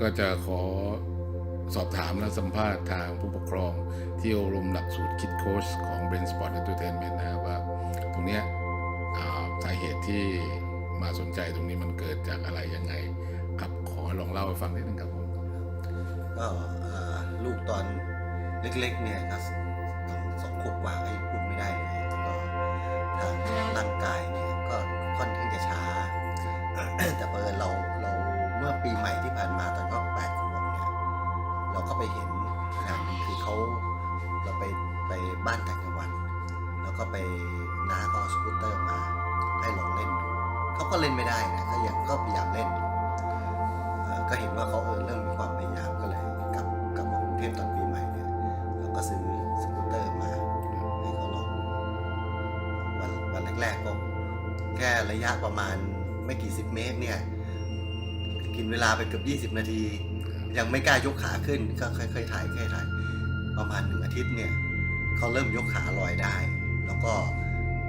ก็จะขอสอบถามและสัมภาษณ์ทางผู้ปกครองที่อบรมหลักสูตรคิดโค้ชของ Brain Sport Entertainment นะครับว่าตรงนี้สาเหตุที่มาสนใจตรงนี้มันเกิดจากอะไรยังไงครับขอลองเล่าให้ฟังนิดนึงครับผมก็ลูกตอนเล็กๆเนี่ยก็ต้องสองขวบกว่าก็ยังพูดไม่ได้เลยแล้วก็ทางร่างกายเนี่ยก็ค่อนข้างจะช้า แต่เปิดเราเราเมื่อปีใหม่ที่ผ่านมาตอน ก็ไปเห็นงานหนึงคือเขาเราไปไปบ้านต่างจังหวัดแล้วก็ไปน้าก็เอาสกูตเตอร์มา ให้ลองเล่นดูเขาก็เล่นไม่ได้นะก็ยังก็พยายามเล่นก็เห็นว่าเขาเออเริ่มมีความพยายามก็เลยกลับกลับมากรุงเทพตอนปีใหม่เนี่ยเราก็ซื้อสกูตเตอร์มาให้เขาลองวันวันแรกๆก็แค่ระยะประมาณไม่กี่สิบเมตรเนี่ยกินเวลาไปเกือบ 20 นาที ยังไม่กล้ายกขาขึ้นก็ค่อยๆถ่ายค่อยๆถ่ายประมาณหนึ่งอาทิตย์เนี่ยเขาเริ่มยกขาลอยได้ แล้วก็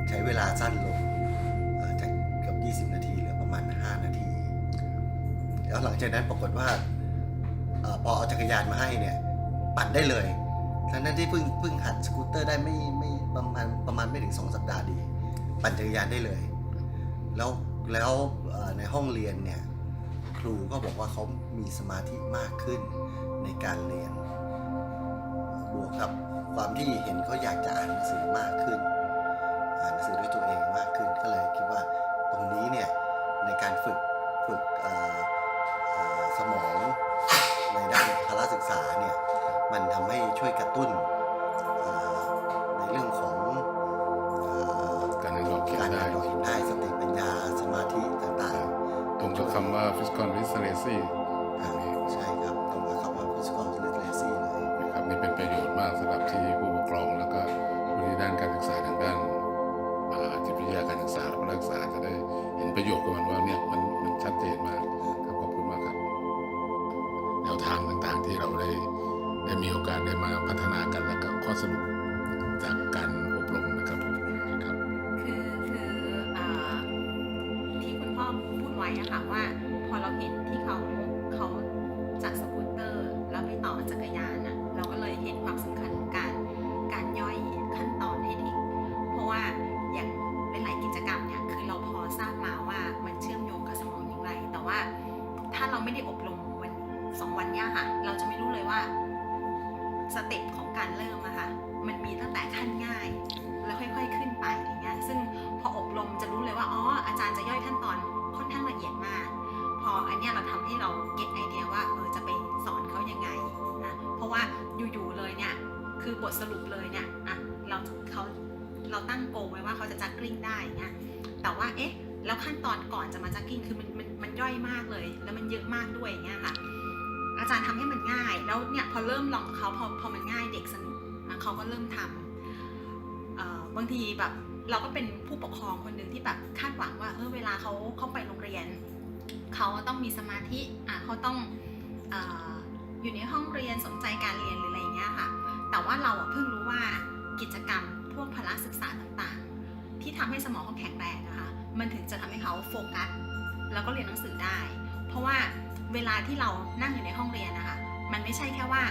ใช้เวลาสั้นลงเอ่อจากเกือบ20 นาทีเหลือประมาณ 5 นาที แล้วหลังจากนั้นปรากฏว่าอพอเอาจักรยานมาให้เนี่ยปั่นได้เลยทั้งนั้นที่เพิ่งเพิ่งหัดสกูตเตอร์ได้ไม่ไม่ประมาณประมาณไม่ถึงสองสัปดาห์ดี ปั่นจักรยานได้เลย แล้วแล้วในห้องเรียนเนี่ย ครูก็บอกว่าเขามีสมาธิมากขึ้นในการเรียน บวกกับความที่เห็นเขาอยากจะอ่านหนังสือมากขึ้น อ่านหนังสือด้วยตัวเองมากขึ้น ก็เลยคิดว่าตรงนี้เนี่ยในการฝึกฝึกสมองในด้านพละศึกษาเนี่ยมันทำให้ช่วยกระตุ้น physical literacy ๆอ่าใช่ครับตรงกับคำว่า physical literacy เลยนะครับนี่เป็นประโยชน์มากสำหรับที่ผู้ปกครองแล้วก็ผู้ที่ด้านการศึกษาทางด้านอ่าจิตวิทยาการศึกษาและการศึกษาจะได้เห็นประโยชน์กับมันว่าเนี่ยมันมันชัดเจนมากครับขอบคุณมากครับแนวทางต่างๆที่เราได้ได้มีโอกาสได้มาพัฒนากันแล้วก็ข้อสรุป ทสรุปเลยเนี่ยอะเราเขาเราตั้งโกไว้ว่าเขาจะจักกลิ้งได้อย่างเงี้ยแต่ว่าเอ๊ะแล้วขั้นตอนก่อนจะมาจักกลิ้งคือมันมันมันย่อยมากเลย แล้วมันเยอะมากด้วยอย่างเงี้ยค่ะ อาจารย์ทำให้มันง่าย แล้วเนี่ยพอเริ่มลองเขาพอพอมันง่ายเด็กสนุกเขาก็เริ่มทำบางทีแบบเราก็เป็นผู้ปกครองคนหนึ่งที่แบบคาดหวังว่าเออเวลาเขาเขาไปโรงเรียนเขาต้องมีสมาธิอะเขาต้องอออยู่ในห้องเรียนสนใจการเรียนหรืออะไรเงี้ยค่ะ แต่ว่าเราเพิ่งรู้ว่ากิจกรรมพวกพละศึกษาต่างๆ ที่ทำให้สมองเขาแข็งแรงนะคะ มันถึงจะทำให้เขาโฟกัสแล้วก็เรียนหนังสือได้ เพราะว่าเวลาที่เรานั่งอยู่ในห้องเรียนนะคะ มันไม่ใช่แค่ว่า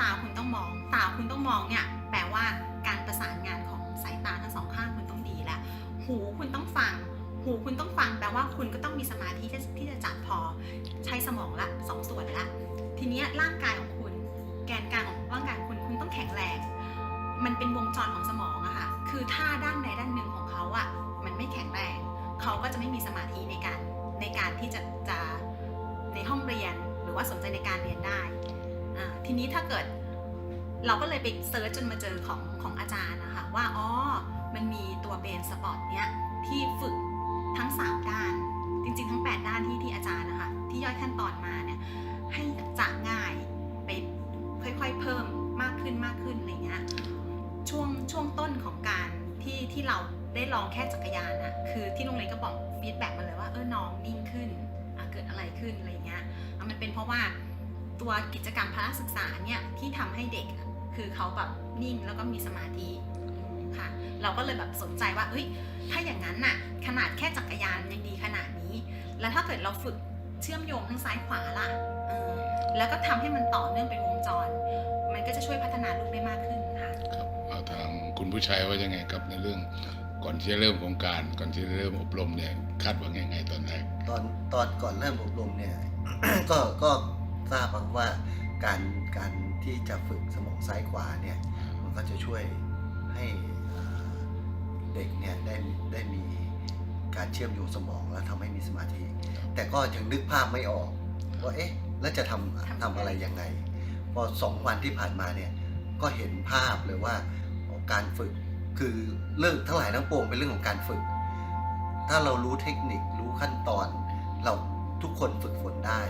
ตาคุณต้องมอง ตาคุณต้องมองเนี่ยแปลว่าการประสานงานของสายตาทั้งสองข้างคุณต้องดีแล้ว หูคุณต้องฟัง หูคุณต้องฟังแปลว่าคุณก็ต้องมีสมาธิที่จะจับพอ ใช้สมองละสองส่วนละ ทีนี้ร่างกายของ แกนกลางของร่างกายคุณคุณต้องแข็งแรง มันเป็นวงจรของสมองอะค่ะ คือถ้าด้านใดด้านหนึ่งของเขาอะมันไม่แข็งแรง เขาก็จะไม่มีสมาธิในการในการที่จะจะในห้องเรียนหรือว่าสนใจในการเรียนได้ ทีนี้ถ้าเกิดเราก็เลยไปเซิร์ชจนมาเจอของของอาจารย์นะคะว่าอ๋อ มันมีตัวเบนสปอร์ตเนี้ยที่ฝึกทั้ง 3 ด้าน จริงๆ ทั้ง 8 ด้านที่ที่อาจารย์นะคะที่ย่อยขั้นตอน เราได้ลองแค่จักรยานอะคือที่โรงเรียนก็บอกฟีดแบ็กมาเลยว่าเออน้องนิ่งขึ้นเกิดอะไรขึ้นอะไรเงี้ยมันเป็นเพราะว่าตัวกิจกรรมพละศึกษาเนี่ยที่ทำให้เด็กคือเขาแบบนิ่งแล้วก็มีสมาธิค่ะ เราก็เลยแบบสนใจว่าเอ้ยถ้าอย่างนั้นน่ะขนาดแค่จักรยานยังดีขนาดนี้ แล้วถ้าเกิดเราฝึกเชื่อมโยงทั้งซ้ายขวาล่ะแล้วก็ทำให้มันต่อเนื่องเป็นวงจร มันก็จะช่วยพัฒนาลูกได้มากขึ้นค่ะาทางคุณผู้ชายว่ายังไงครับในเรื่องก่อนที่จะเริ่มโครงการ ก่อนที่จะเริ่มอบรมเนี่ยคาดหวังยังไงตอนแรกตอนตอนก่อนเริ่มอบรมเนี่ย ก็ก็ทราบมาว่าการการที่จะฝึกสมองซ้ายขวาเนี่ยมันก็จะช่วยให้เด็กเนี่ยได้ได้มีการเชื่อมโยงสมองและทำให้มีสมาธิ แต่ก็ยังนึกภาพไม่ออกว่าเอ๊ะแล้วจะทำทำอะไรยังไง พอสองวันที่ผ่านมาเนี่ยก็เห็นภาพเลยว่า การฝึก คือเรื่องทั้งหลายทั้งปวงเป็นเรื่องของการฝึก ถ้าเรารู้เทคนิครู้ขั้นตอน เราทุกคนฝึกฝนได้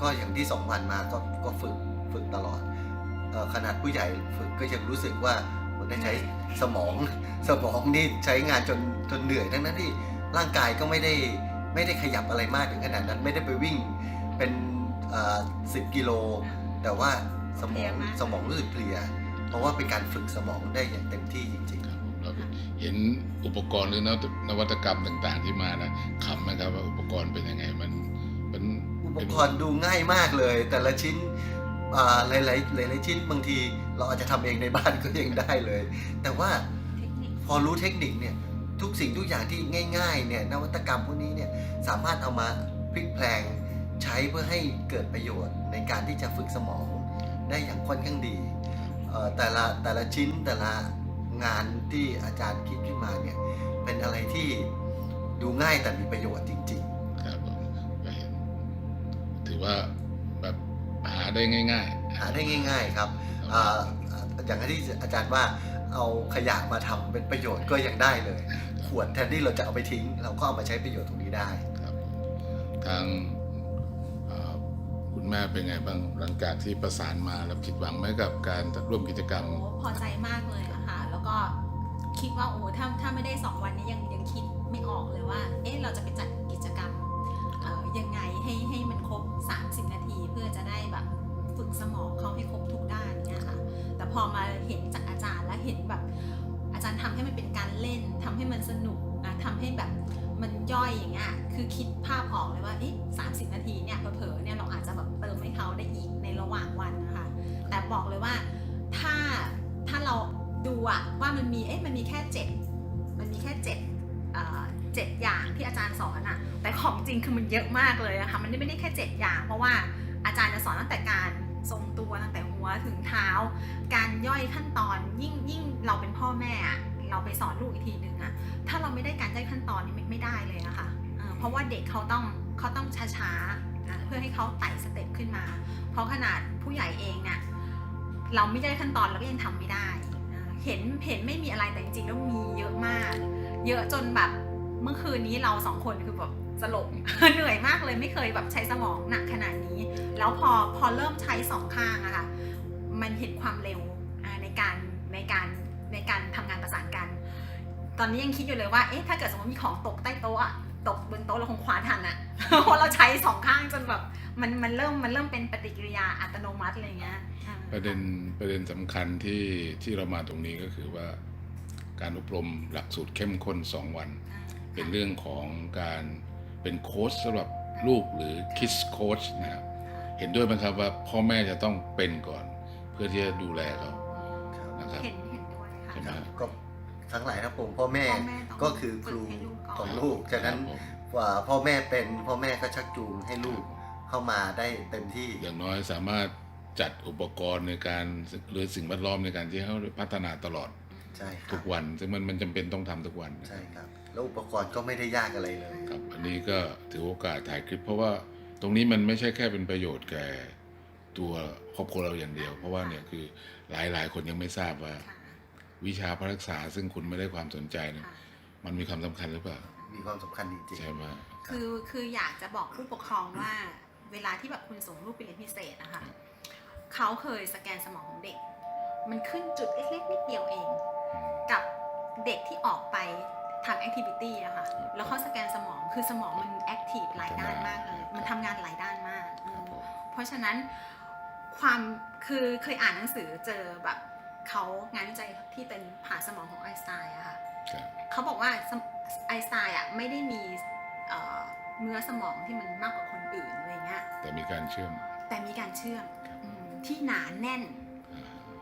ก็อย่างที่สองวันมาก็ก็ฝึกฝึกตลอดเออขนาดผู้ใหญ่ฝึกก็ยังรู้สึกว่าได้ใช้สมองสมองนี่ใช้งานจนจนเหนื่อยทั้งนั้นที่ร่างกายก็ไม่ได้ไม่ได้ขยับอะไรมากถึงขนาดนั้นไม่ได้ไปวิ่งเป็นสิบกิโล แต่ว่าสมเพลีอยงมากสมองรู้สึกเพลีย เพราะว่าเป็นการฝึกสมองได้อย่างเต็มที่จริงครับเราเห็นอุปกรณ์หรือนวัตนวัตกรรมต่างๆที่มานะขำไหมครับว่าอุปกรณ์เป็นยังไงมันมันๆอุปเป็นกรณ์ดูง่ายมากเลย แต่ละชิ้นอ่าหลายๆหลายๆชิ้นบางทีเราอาจจะทำเองในบ้านก็ยังได้เลย แต่ว่าเทคนิคพอรู้เทคนิคเนี่ยทุกสิ่งทุกอย่างที่ง่ายๆเนี่ยนวัตกรรมพวกนี้เนี่ยสามารถเอามาพลิกแพลงใช้เพื่อให้เกิดประโยชน์ในการที่จะฝึกสมองได้อย่างค่อนข้างดีเอ่อ แต่ละแต่ละชิ้นแต่ละงานที่อาจารย์คิดขึ้นมาเนี่ยเป็นอะไรที่ดูง่ายแต่มีประโยชน์จริงครับผมก็เห็นถือว่าแบบหาได้ง่ายๆๆหาได้ง่าย ๆครับอ่าอย่างที่อาจารย์ว่าเอาขยะมาทำเป็นประโยชน์ก็ยังได้เลย ขวดแทนที่เราจะเอาไปทิ้ง เราก็เอามาใช้ประโยชน์ตรงนี้ได้ครับทางเอ่อคุณ แม่เป็นไงบ้างหลังจากที่ประสานมาแล้วผิดหวังไหมกับการร่วมกิจกรรม โอ้พอใจมากเลยอะค่ะ แล้วก็คิดว่าโอ้ถ้าถ้าไม่ได้สองวันนี้ยังยังคิดไม่ออกเลยว่า เอ๊ะเราจะไปจัดกิจกรรมเอ่อยังไงให้ให้มันครบ 30 นาทีเพื่อจะได้แบบฝึกสมองเขาให้ครบทุกด้านเนี่ยค่ะ แต่พอมาเห็นจากอาจารย์แล้วเห็นแบบอาจารย์ทำให้มันเป็นการเล่นทำให้มันสนุกอะทำให้แบบ มันย่อยอย่างเงี้ย คือคิดภาพออกเลยว่าอ๊ะสามสิบนาทีเนี่ยเผลอๆเนี่ยเราอาจจะแบบเติมให้เขาได้อีกในระหว่างวันนะคะ แต่บอกเลยว่าถ้าถ้าเราดูอะว่ามันมีเอ๊ะมันมีแค่เจ็ดมันมีแค่เจ็ดเอ่อเจ็ดอย่างที่อาจารย์สอนอะแต่ของจริงคือมันเยอะมากเลยอะค่ะมันไม่ได้แค่เจ็ดอย่าง เพราะว่าอาจารย์จะสอนตั้งแต่การทรงตัวตั้งแต่หัวถึงเท้า การย่อยขั้นตอนยิ่งยิ่งเราเป็นพ่อแม่อะ เราไปสอนลูกอีกทีหนึ่งอะถ้าเราไม่ได้การย่อยขั้นตอนนี้ไม่ไม่ได้เลยอะค่ะเพราะว่าเด็กเขาต้องเขาต้องช้าๆเพื่อให้เขาไต่สเต็ปขึ้นมา เพราะขนาดผู้ใหญ่เองเนี่ยเราไม่ได้ขั้นตอนเราก็ยังทำไม่ได้ เห็นเห็นไม่มีอะไรแต่จริงๆแล้วมีเยอะมาก เยอะจนแบบเมื่อคืนนี้เราสองคนคือแบบสลบเหนื่อยมากเลยไม่เคยแบบใช้สมองหนักขนาดนี้ แล้วพอพอเริ่มใช้สองข้างอะค่ะมันเห็นความเร็วในการในการ ตอนนี้ยังคิดอยู่เลยว่า เอ๊ะ ถ้าเกิดสมมติมีของตกใต้โต๊ะอะตกบนโต๊ะเราคงคว้าทันอะเพราะเราใช้สองข้างจนแบบมันมันเริ่มมันเริ่มเป็นปฏิกิริยาอัตโนมัติอะไรเงี้ยอ่าประเด็นประเด็นสำคัญที่ที่เรามาตรงนี้ก็คือว่า การอบรมหลักสูตรเข้มข้น2วันอ่าเป็นเรื่องของการเป็นโค้ชสำหรับลูกหรือคิสโค้ชนะครับเห็นด้วยไหมครับว่าพ่อแม่จะต้องเป็นก่อน เพื่อที่จะดูแลเขานะครับเห็นเห็นด้วยค่ะใช่ไหมก็ ทั้งหลายทั้งปวงพ่อแม่พ่อแม่ต้องก็คือครูฝึกให้ลูกก่อน ของลูกฉะนั้นครับผมว่าพ่อแม่เป็นพ่อแม่ก็ชักจูงให้ลูกเข้ามาได้เต็มที่ อย่างน้อยสามารถจัดอุปกรณ์ในการหรือสิ่งแวดล้อมในการที่เขาพัฒนาตลอดใช่ครัทุบกวัน ซึ่งมันมันจำเป็นต้องทำทุกวันนะใช่ครับ แล้วอุปกรณ์ก็ไม่ได้ยากอะไรเลย ครับ อันนี้ก็ถือโอกาสถ่ายคลิป เพราะว่าตรงนี้มันไม่ใช่แค่เป็นประโยชน์แก่ตัวครอบครัวเราอย่างเดียว เพราะว่าเนี่ยคือหลายหลายคนยังไม่ทราบว่า ค่ะ วิชาพระรักษาซึ่งคุณไม่ได้ความสนใจเนี่ยค่ะมันมีความสำคัญหรือเปล่า มีความสำคัญจริงใช่ไหมคือคืออยากจะบอกผู้ปกครองว่าเวลาที่แบบคุณส่งลูกไปเรียนพิเศษนะคะเขาเคยสแกนสมองของเด็ก มันขึ้นจุดเล็กๆนิดเดียวเอง กับเด็กที่ออกไปทำแอคทิวิตี้อะค่ะแล้วเขาสแกนสมองคือสมองมันแอคทีฟหลายด้านมากเลย มันทำงานหลายด้านมากเอครับอผมเพราะฉะนั้นความคือเคยอ่านหนังสือเจอแบบ เขางานวิจัยที่เป็นผ่าสมองของไอน์สไตน์อะค่ะครับเขาบอกว่าสมไอน์สไตน์อะไม่ได้มีเอ่อเนื้อสมองที่มันมากกว่าคนอื่นอะไรเงี้ยแต่มีการเชื่อม แต่มีการเชื่อมอืมที่หนาแน่น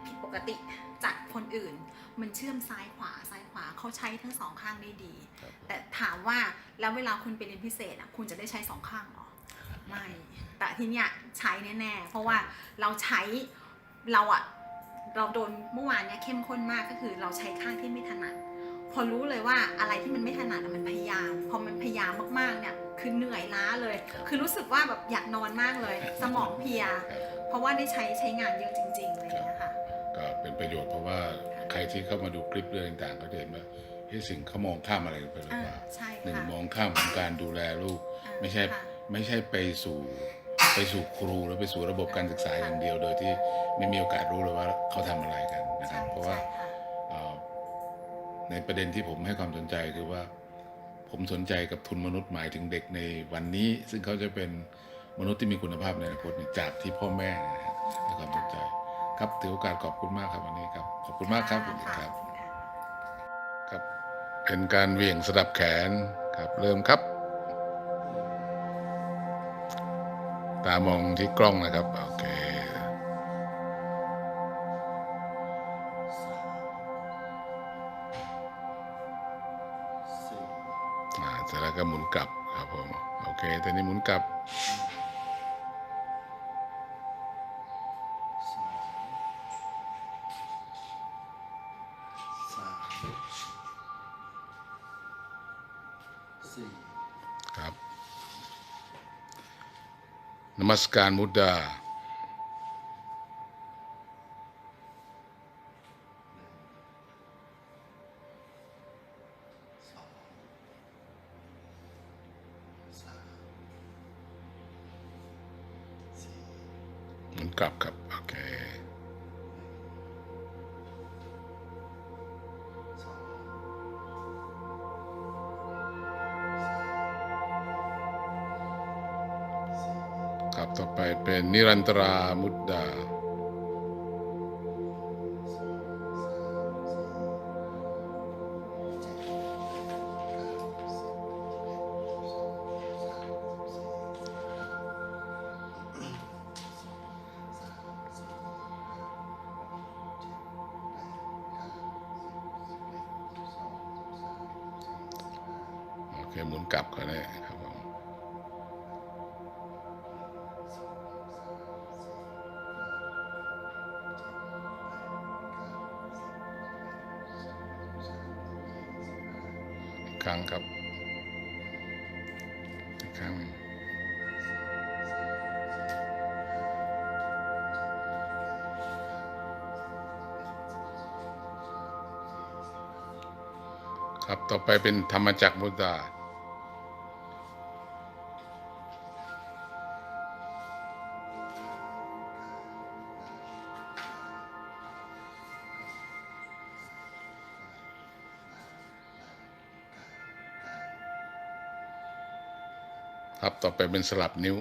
ผิดปกติจากคนอื่น มันเชื่อมซ้ายขวาซ้ายขวาเขาใช้ทั้งสองข้างได้ดีครับแต่ถามว่าแล้วเวลาคุณไปเรียนพิเศษอะคุณจะได้ใช้สองข้างเหรอไม่แต่ที่เนี้ยใช้แน่ๆเพราะว่าเราใช้เราอะ เราโดนเมื่อวานเนี้ยเข้มข้นมากก็คือเราใช้ข้างที่ไม่ถนัด พอรู้เลยว่าอะไรที่มันไม่ถนัดอะมันพยายาม พอมันพยายามมากๆเนี่ยคือเหนื่อยล้าเลย คือรู้สึกว่าแบบอยากนอนมากเลย สมองเพลียครับเพราะว่าได้ใช้ใช้งานเยอะจริงๆเลยนะคะก็เป็นประโยชน์เพราะว่าใครที่เข้ามาดูคลิปเรื่องต่างๆ ก็จะเห็นว่าเฮ้ยสิ่งเขามองข้ามอะไรไปหรืออ่าเปล่าใช่หนึ่งค่ะมองข้ามของการดูแลลูกอ่าไม่ใช่ค่ะไม่ใช่ไปสู่ ไปสู่ครูหรือไปสู่ระบบการศึกษาอย่างเดียว โดยที่ไม่มีโอกาสรู้เลยว่าเขาทำอะไรกันนะคใช่รับ เพราะว่าใช่ค่ะเอ่อในประเด็นที่ผมให้ความสนใจคือว่า ผมสนใจกับทุนมนุษย์หมายถึงเด็กในวันนี้ ซึ่งเขาจะเป็นมนุษย์ที่มีคุณภาพในอนาคตเนี่ยจากที่พ่อแม่นะฮะให้ความสนใจ ครับถือโอกาสขอบคุณมากครับวันนี้ครับขอบคุณมากครับสวัสดีครับ ครับเป็นการเหวี่ยงสลับแขนครับเริ่มครับ ตามองที่กล้องนะครับ โอเคอ่าเสร็จแล้วก็หมุนกลับครับผม โอเคตอนนี้หมุนกลับ นมัสการ ไปเป็นนิรันตรามุดดาโอเคหมุนกลับก็ได้ครับ ครับ ต่อไปเป็นธรรมจักรมุตตาครับต่อไปเป็นสลับนิ้ว